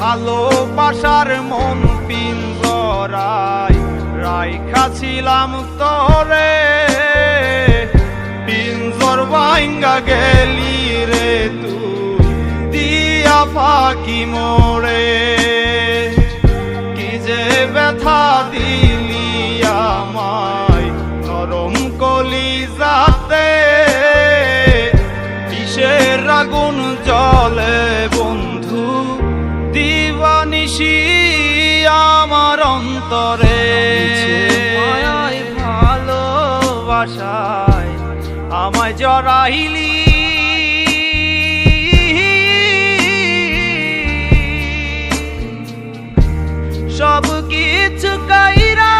ভালোবাসার মন পিঞ্জরায় রাইখাছিলাম তরে। পিঞ্জর ভাঙ্গা গেলি রে তুই, দিয়া ফাঁকি মোরে কি যে ব্যথা দিলি আমায়, নরম কলি যাতে কিসের আগুন জলে বন্ধু? দিবানিশি আমার অন্তরে। ভালোবাসায় আমায় জড়াইলি। সব কিছু কাইরা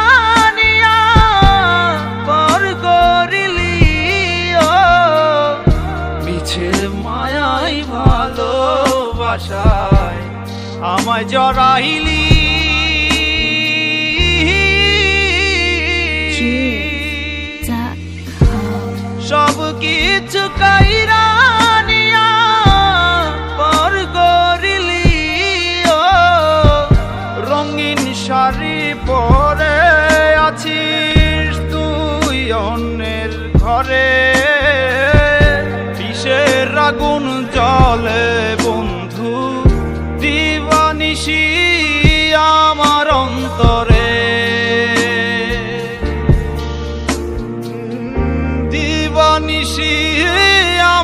মায়াই ভালোবাসায় আমায় জড়াইলি।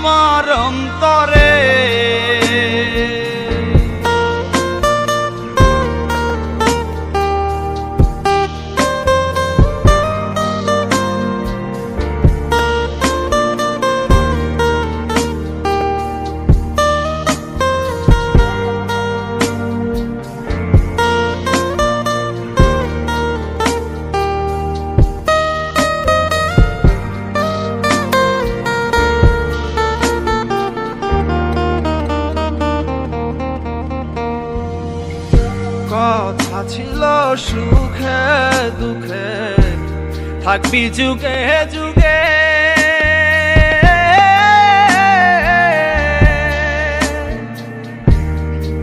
আমার অন্তরে কথা ছিল সুখে দুঃখে। থাকবি যুগে যুগে।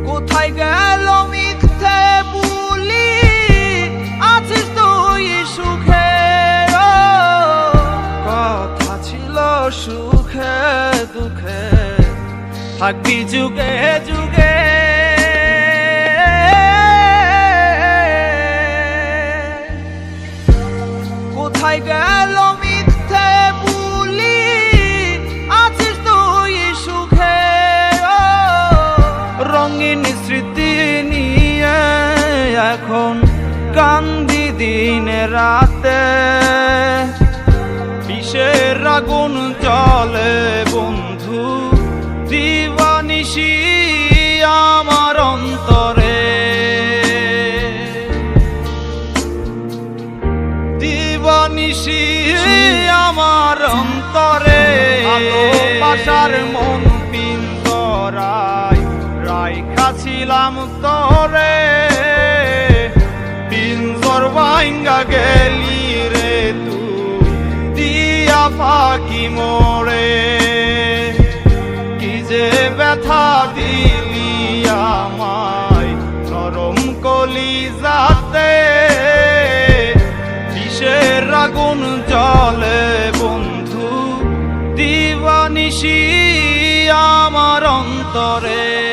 কোথায় গেল মিথ্যে বুলি? আছিস তুই সুখে কথা ছিল সুখে দুঃখে। থাকবি যুগে যুগে। এখন কান্দি দিন রাতে। বিষের আগুন চলে বন্ধু, দিবানিশি আমার অন্তরে। দিবানিশি আমার অন্তরে। ভালোবাসার মন পিঞ্জরায় রাইখাছিলাম তরে। মোরে, কি যে ব্যথা দিলি আমায়, নরম কলি যাতে বিষের আগুন জলে বন্ধু, দিবানিশি আমার অন্তরে।